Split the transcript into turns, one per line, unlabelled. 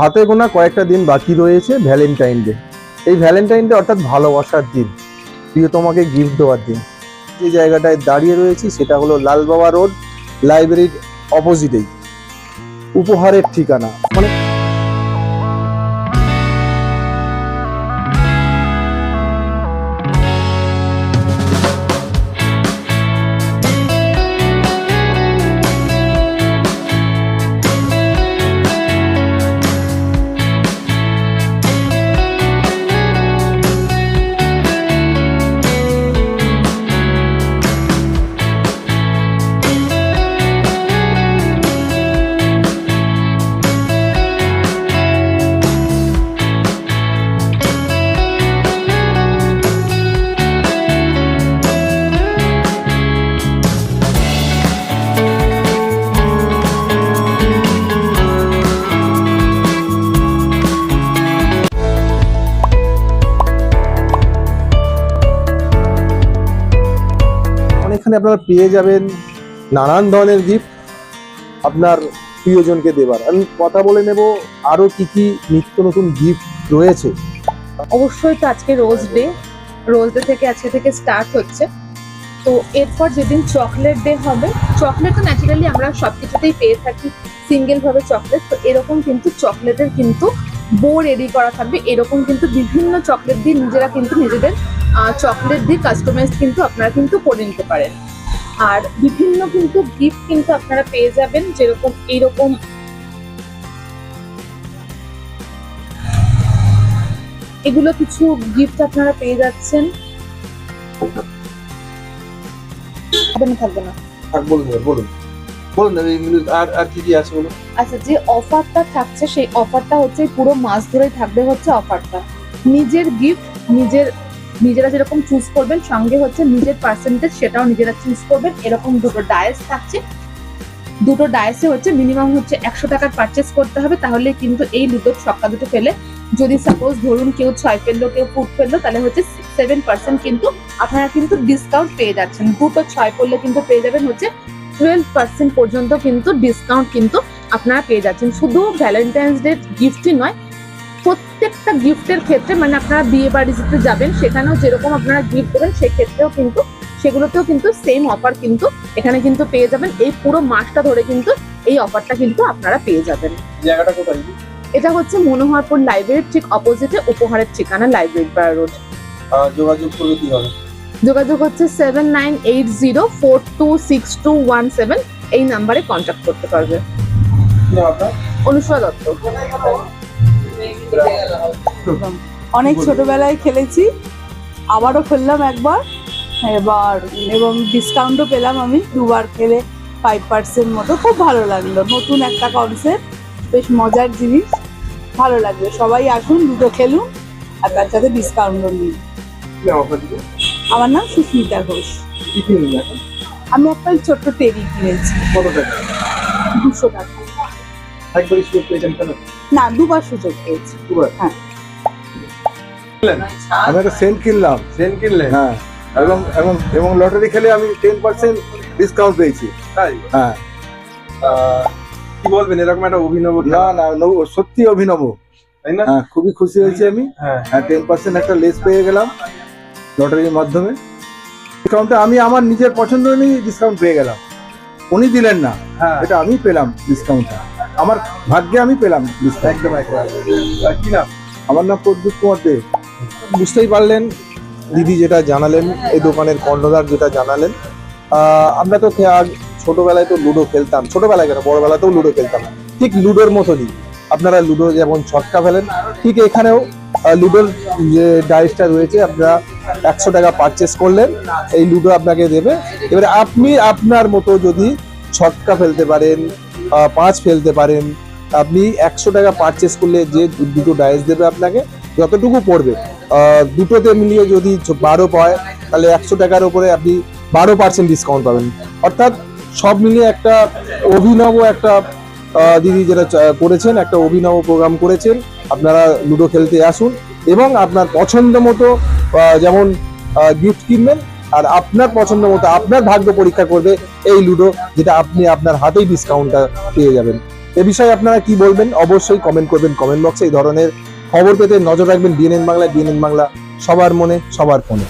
হাতে গোনা কয়েকটা দিন বাকি রয়েছে ভ্যালেন্টাইন ডে এই ভ্যালেন্টাইন ডে অর্থাৎ ভালোবাসার দিন প্রিয়তমাকে গিফট দেওয়ার দিন। যে জায়গাটায় দাঁড়িয়ে রয়েছি সেটা হলো লালবাবা রোড লাইব্রেরির অপোজিটেই উপহারের ঠিকানা। মানে মানে এখানে আপনারা পেয়ে যাবেন নানান ধরনের গিফট আপনার প্রিয়জনকে দেবার। আমি কথা বলে নেব আরও কি কি নিত্য নতুন গিফট রয়েছে।
অবশ্যই তো আজকে রোজ ডে রোজ ডে থেকে আজকে থেকে স্টার্ট হচ্ছে। তো এরপর যেদিন চকলেট ডে হবে চকলেট তো ন্যাচারালি আমরা সব কিছুতেই পেয়ে থাকি সিঙ্গেল ভাবে চকলেট তো এরকম কিন্তু চকলেটের কিন্তু বো রেডি করা থাকবে। এরকম কিন্তু বিভিন্ন চকলেট দিয়ে নিজেরা কিন্তু নিজেদের চকলেট দিয়ে কাস্টমাইজ কিন্তু আপনারা কিন্তু করে নিতে পারেন। আর বিভিন্ন কিন্তু গিফট কিন্তু আপনারা পেয়ে যাবেন যেরকম এইরকম এগুলো কিছু গিফট আপনারা পেয়ে যাচ্ছেন। থাকবে না
বলুন বলুন বলুন। আর আর কি কি আছে বলুন?
আচ্ছা যে অফারটা থাকছে সেই অফারটা হচ্ছে পুরো মাস ধরেই থাকবে হচ্ছে অফারটা নিজের গিফট নিজের নিজেরা যেরকম চুজ করবেন, সঙ্গে হচ্ছে নিজের পার্সেন্টেজ সেটাও নিজেরা চুজ করবেন। এরকম দুটো ডায়েস থাকছে। দুটো ডায়েসে হচ্ছে মিনিমাম হচ্ছে একশো টাকার পারচেস করতে হবে। তাহলে কিন্তু এই দুটো ছক্কা দুটো ফেলে, যদি সাপোজ ধরুন কেউ ছয় ফেলল, কেউ ফুট ফেলল, তাহলে হচ্ছে সেভেন পার্সেন্ট কিন্তু আপনারা কিন্তু ডিসকাউন্ট পেয়ে যাচ্ছেন। দুটো ছয় পড়লে কিন্তু পেয়ে যাবেন হচ্ছে টুয়েলভ পার্সেন্ট পর্যন্ত কিন্তু ডিসকাউন্ট কিন্তু আপনারা পেয়ে যাচ্ছেন। শুধু ভ্যালেন্টাইন্স ডে গিফটই নয় প্রত্যেকটা গিফটের ক্ষেত্রে মানে আপনারা বিয়ে বাড়িতে যাবেন সেখানেও যেরকম আপনারা গিফট দেবেন সেক্ষেত্রেও কিন্তু সেগুলোতেও কিন্তু সেম অফার কিন্তু এখানে কিন্তু পেয়ে যাবেন। এই পুরো মাসটা ধরে কিন্তু এই অফারটা কিন্তু আপনারা পেয়ে যাবেন।
জায়গাটা কোথায়
এটা হচ্ছে মনোহরপুর লাইব্রেরির ঠিক অপোজিটে উপহারের ঠিকানা লাইব্রেরি পাড়া রোড
যোগাযোগ করলে কি হবে
যোগাযোগ হচ্ছে seven nine eight zero four two six two one seven এই নাম্বারে কন্ট্যাক্ট করতে পারবে। অনুষ্কা দত্ত।
অনেক ছোটবেলায় খেলেছি আবারও খেললাম একবার এবার এবং ডিসকাউন্টও পেলাম আমি দুবার খেলে ফাইভ পার্সেন্ট মতো খুব ভালো লাগল। নতুন একটা কনসেপ্ট বেশ মজার জিনিস ভালো লাগবে সবাই আসুন দুটো খেলুন আর তার সাথে ডিসকাউন্টও নিন? আমার নাম সুস্মিতা ঘোষ? আমি একটা ছোট্ট টেরি কিনেছি। দুশো টাকা।
একবারই সুযোগ পেয়েছেন কেন?
না দুবার সুযোগ পেয়েছি।
দুবার?
হ্যাঁ।
আমি একটা সেন্ট কিনলাম।
ট্রেন কিনলেন?
হ্যাঁ। এবং এবং এবং লটারি খেলে আমি টেন পার্সেন্ট ডিসকাউন্ট পেয়েছি।
তাই?
হ্যাঁ।
কি বলবেন? এরকম একটা অভিনব
না না সত্যি অভিনব।
তাই না?
হ্যাঁ খুবই খুশি হয়েছি আমি।
হ্যাঁ।
হ্যাঁ টেন পার্সেন্ট একটা লেস পেয়ে গেলাম লটারির মাধ্যমে। ডিসকাউন্টটা আমি আমার নিজের পছন্দ অনুযায়ী ডিসকাউন্ট পেয়ে গেলাম। উনি দিলেন না।
হ্যাঁ।
এটা আমি পেলাম ডিসকাউন্টটা আমার ভাগ্যে আমি পেলাম।
একদম আহ, কি নাম?
আমার নাম প্রদ্যুৎ কুমার দেব
বুঝতেই পারলেন দিদি যেটা জানালেন এই দোকানের কর্ণধার যেটা জানালেন। আমরা তো ছোটবেলায় তো লুডো খেলতাম। ছোটবেলায় কেন? বড়বেলাতেও লুডো খেলতাম। ঠিক লুডোর মতনই। আপনারা লুডো যেমন ছক্কা ফেলেন ঠিক এখানেও লুডোর যে ডাইসটা রয়েছে আপনারা একশো টাকা পারচেস করলেন এই লুডো আপনাকে দেবে। এবারে আপনি আপনার মতো যদি ছক্কা ফেলতে পারেন পাঁচ ফেলতে পারেন। আপনি একশো টাকা পারচেস করলে যে দুটো ডাইস দেবে আপনাকে, যতটুকু পড়বে। দুটোতে মিলিয়ে যদি বারো পায়, তাহলে একশো টাকার উপরে আপনি বারো পার্সেন্ট ডিসকাউন্ট পাবেন। অর্থাৎ সব মিলিয়ে একটা অভিনব একটা দিদি যেটা করেছেন, একটা অভিনব প্রোগ্রাম করেছেন। আপনারা লুডো খেলতে আসুন এবং আপনার পছন্দ মতো যেমন গিফট কিনবেন আর আপনার পছন্দ মতো আপনার ভাগ্য পরীক্ষা করবে এই লুডো, যেটা আপনি আপনার হাতেই ডিসকাউন্টটা পেয়ে যাবেন। এ বিষয়ে আপনারা কি বলবেন? অবশ্যই কমেন্ট করবেন কমেন্ট বক্সে এই ধরনের খবর পেতে নজর রাখবেন ডিএনএন বাংলা ডিএনএন বাংলা, সবার মনে, সবার ফোনে।